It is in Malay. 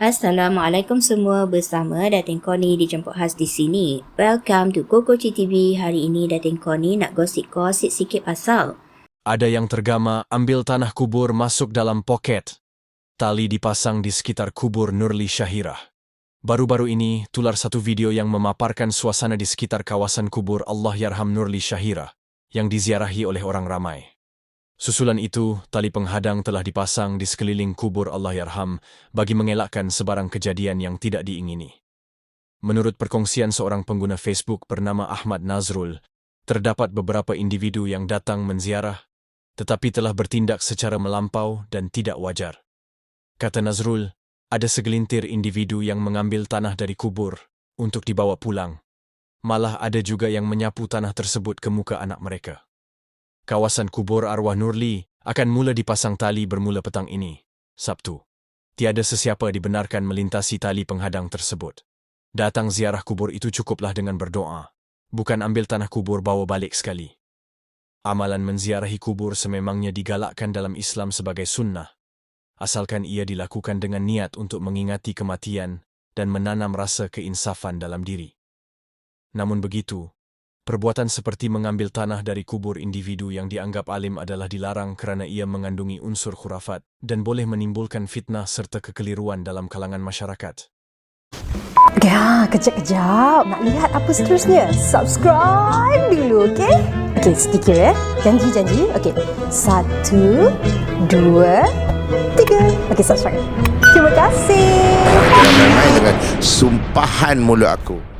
Assalamualaikum semua bersama Datin Koni dijemput khas di sini. Welcome to Kokoci TV. Hari ini Datin Koni nak gosip-gosip sikit pasal. Ada yang tergama ambil tanah kubur masuk dalam poket. Tali dipasang di sekitar kubur Nurli Syahirah. Baru-baru ini tular satu video yang memaparkan suasana di sekitar kawasan kubur Allah Yarham Nurli Syahirah yang diziarahi oleh orang ramai. Susulan itu, tali penghadang telah dipasang di sekeliling kubur Allah Yarham bagi mengelakkan sebarang kejadian yang tidak diingini. Menurut perkongsian seorang pengguna Facebook bernama Ahmad Nazrul, terdapat beberapa individu yang datang menziarah tetapi telah bertindak secara melampau dan tidak wajar. Kata Nazrul, ada segelintir individu yang mengambil tanah dari kubur untuk dibawa pulang. Malah ada juga yang menyapu tanah tersebut ke muka anak mereka. Kawasan kubur arwah Nurli akan mula dipasang tali bermula petang ini, Sabtu. Tiada sesiapa dibenarkan melintasi tali penghadang tersebut. Datang ziarah kubur itu cukuplah dengan berdoa, bukan ambil tanah kubur bawa balik sekali. Amalan menziarahi kubur sememangnya digalakkan dalam Islam sebagai sunnah, asalkan ia dilakukan dengan niat untuk mengingati kematian dan menanam rasa keinsafan dalam diri. Namun begitu, Perbuatan seperti mengambil tanah dari kubur individu yang dianggap alim adalah dilarang kerana ia mengandungi unsur khurafat dan boleh menimbulkan fitnah serta kekeliruan dalam kalangan masyarakat. Ya, kejap-kejap. Nak lihat apa seterusnya? Subscribe dulu, okey? Okey, sedikit ya. Janji-janji. Okey. Satu, dua, tiga. Okey, subscribe. Terima kasih. Dengan sumpahan mulut aku.